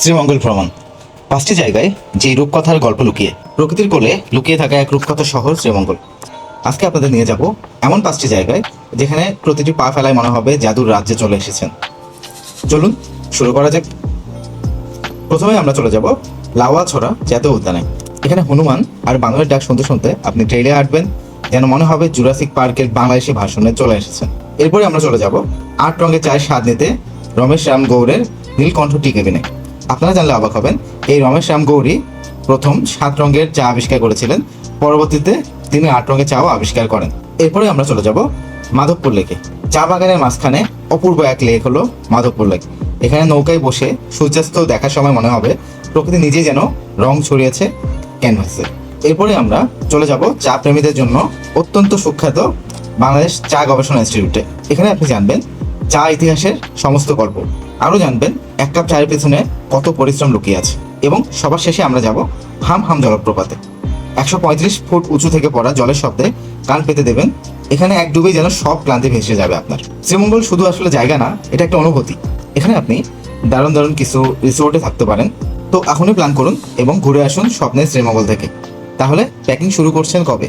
শ্রীমঙ্গল ভ্রমণ। পাঁচটি জায়গায় যে রূপকথার গল্প লুকিয়ে, প্রকৃতির কোলে লুকিয়ে থাকা এক রূপকথা শহর শ্রীমঙ্গল। আজকে আপনাদের নিয়ে যাব এমন পাঁচটি জায়গায় যেখানে প্রতিটি পা ফেলায় মনে হবে জাদুর রাজ্যে চলে এসেছেন। চলুন, শুরু করা যাক। প্রথমে আমরা চলে যাব লাওয়া ছড়া জাতীয় উদ্যানে। এখানে হনুমান আর বাংলার ডাক শুনতে শুনতে আপনি ট্রেলে হাঁটবেন যেন মনে হবে জুরাসিক পার্কের বাংলাদেশি ভাষণে চলে এসেছেন। এরপরে আমরা চলে যাব আট রঙের চায়ের স্বাদ নিতে রমেশ রাম গৌড়ের নীলকণ্ঠ টি কেবিনে। আপনারা জানলে অবাক হবেন, এই রমেশ রাম গৌরী প্রথম সাত রঙের চা আবিষ্কার করেছিলেন, পরবর্তীতে তিনি আট রঙের চাও আবিষ্কার করেন। এরপরে আমরা চলে যাব মাধবপুর লেকে। চা বাগানের মাঝখানে অপূর্ব এক লেক হলো মাধবপুর লেক। এখানে নৌকায় বসে সূর্যাস্ত দেখার সময় মনে হবে প্রকৃতি নিজেই যেন রং ছড়িয়েছে ক্যানভাসে। এরপরে আমরা চলে যাব চা প্রেমীদের জন্য অত্যন্ত সুখ্যাত বাংলাদেশ চা গবেষণা ইনস্টিটিউটে। এখানে আপনি জানবেন চা ইতিহাসের সমস্ত গল্প। আরও জানবেন, এক কাপ চায়ের পেছনে কত পরিশ্রম লুকিয়ে আছে। এবং সবার শেষে আমরা যাব হাম হাম জলপ্রপাতে। একশো পঁয়ত্রিশ ফুট উঁচু থেকে পড়া জলের শব্দে কান পেতে দেবেন। এখানে এক ডুবে যেন সব ক্লান্তি ভেসে যাবে আপনার। শ্রীমঙ্গল শুধু আসলে জায়গা না, এটা একটা অনুভূতি। এখানে আপনি দারুণ দারুণ কিছু রিসোর্টে থাকতে পারেন। তো এখনই প্ল্যান করুন এবং ঘুরে আসুন স্বপ্নের শ্রীমঙ্গল থেকে। তাহলে প্যাকিং শুরু করছেন কবে?